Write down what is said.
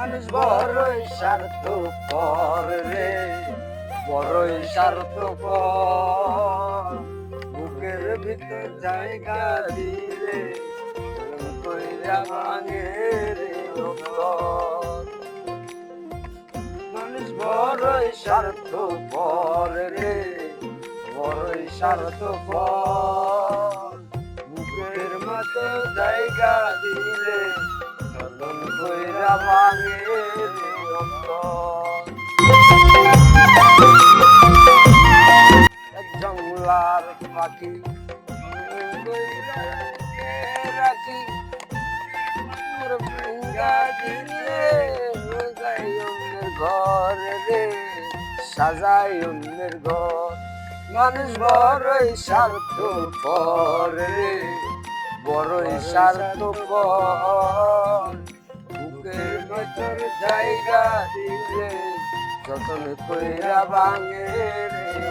মানুষ বড়ই স্বার্থ রে। বড়ই স্বার্থ বুকের ভিতর জায়গা দিলে কইরা ভাঙে রে। মানুষ বড়ই স্বার্থ রে। বড়ই স্বার্থ বুকের মতো জায়গা দিলে কইরা ভাঙে রে অন্তর। এক জঙ্গলার পাখি রাখি ঘর রে সাজাই অন্যের ঘর মানুষ বড়ই স্বার্থ পর রে বড়ই স্বার্থ পর জায়গা দিলে যতন কইরা বাঙে রে।